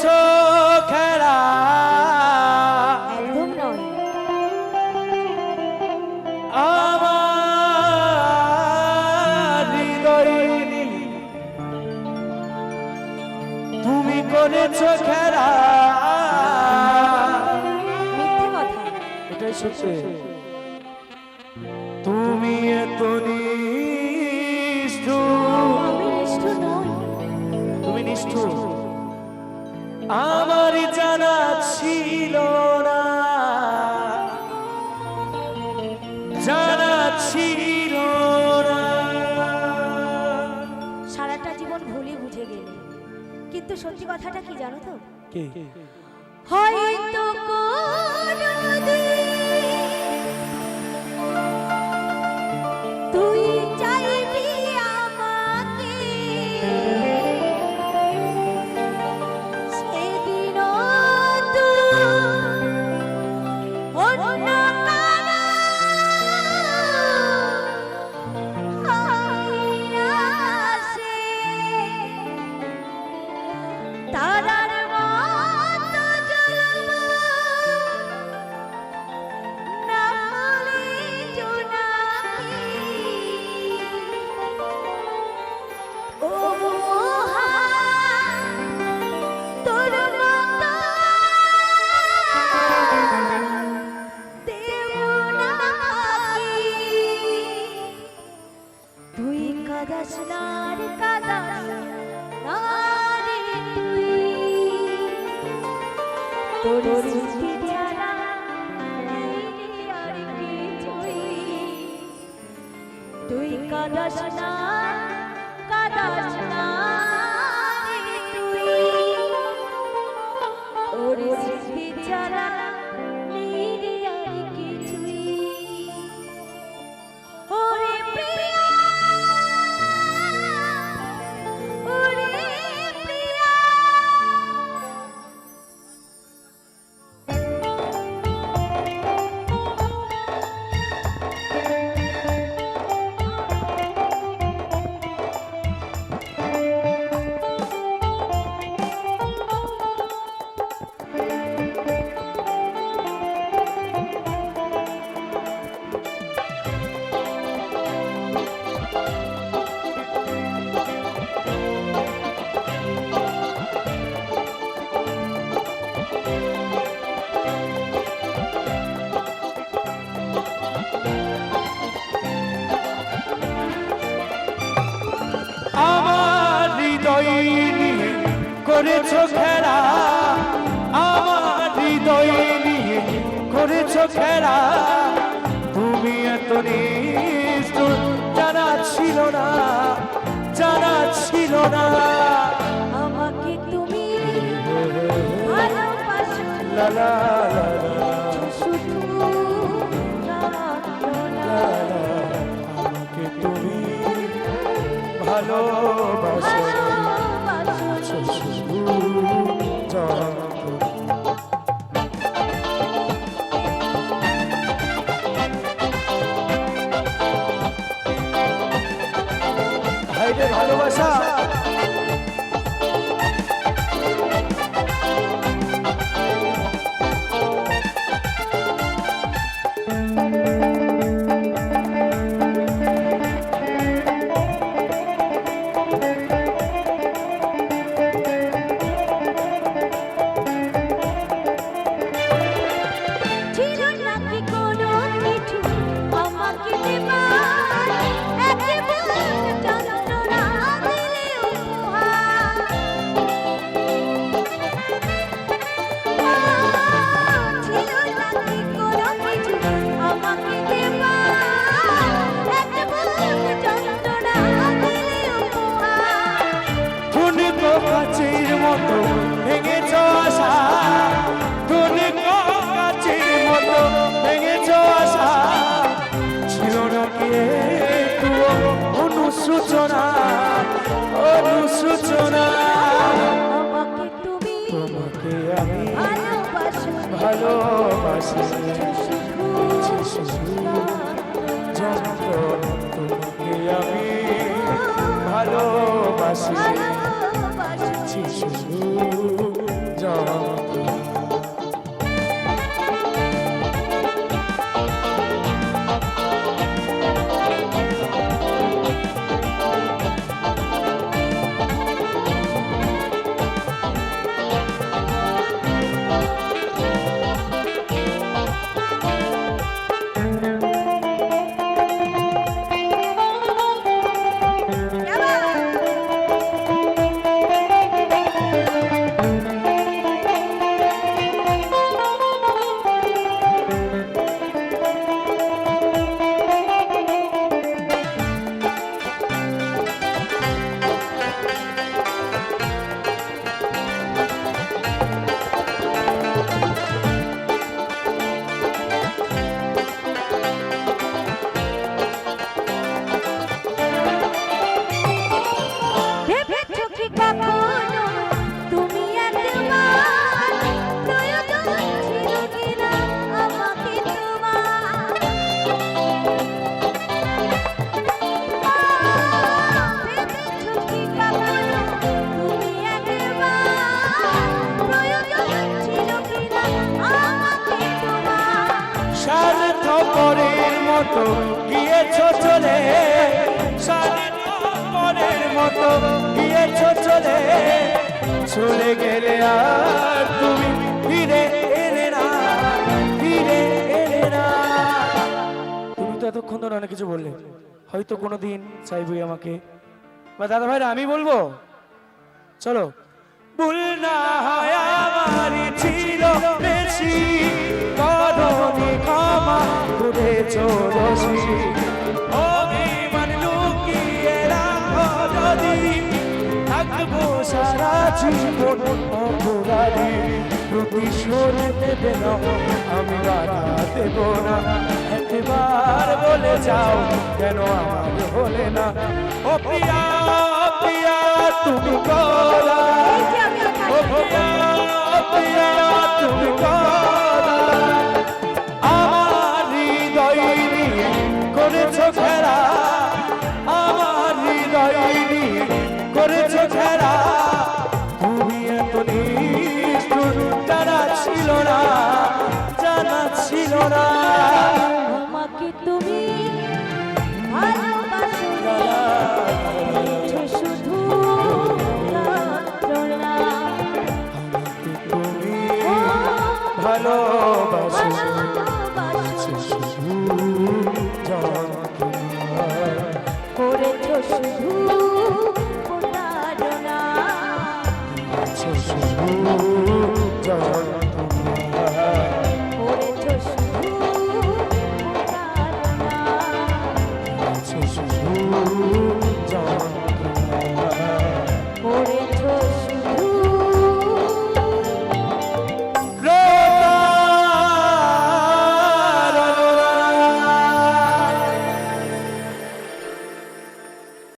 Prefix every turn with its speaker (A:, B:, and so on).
A: করেছ খেলা
B: একদম নয়।
A: আমার হৃদয় নিয়ে তুমি করেছ খেলা
B: মিথ্যে কথা।
A: এটাই সত্যি। তুমি এত নিষ্ঠুর আমার জানা ছিল না। জানা ছিল না।
B: সারাটা জীবন ভুলে বুঝে গেলে। কিন্তু সত্যি কথাটা কি জানো তো? হয়তো কোনোদিন তুই কাদাস না কাদাস না তুই। ওর স্মৃতি ছাড়া
A: হৃদয় নিয়ে করেছ খেলা আমার হৃদয় নিয়ে করেছ খেলা। তুমি এত নিষ্ঠুর জানা ছিল না জানা ছিল না।
B: আমাকে তুমি
A: লা লা। আমাকে ভালোবাসো।
B: ভালোবাসো।
A: অনুসূচনা অনুসূচনা
B: আমাকে তুমি
A: তোমাকে আমি
B: ভালোবাসি।
A: তোমাকে আমি ভালোবাসি। মতো গিয়েছো চলে। স্বাধীনের মতো গিয়েছো চলে। চলে গেলে আর তুমি ফিরে এলে না, ফিরে এলে না। তুমি তো এতক্ষণ ধরে অনেক কিছু বললে। হয়তো কোনো দিন চাইবই আমাকে। বা দাদা ভাইরা আমি বলব? চলো। ভুল না হয় জীবন অপরাধী প্রতিশোধ দেবে না আমি বাধা দেব না একবার বলে যাও কেন আমার হলে না ও প্রিয়া প্রিয়া তুমি
B: আমি
A: ও প্রিয়া প্রিয়া তুমি কলা তুমি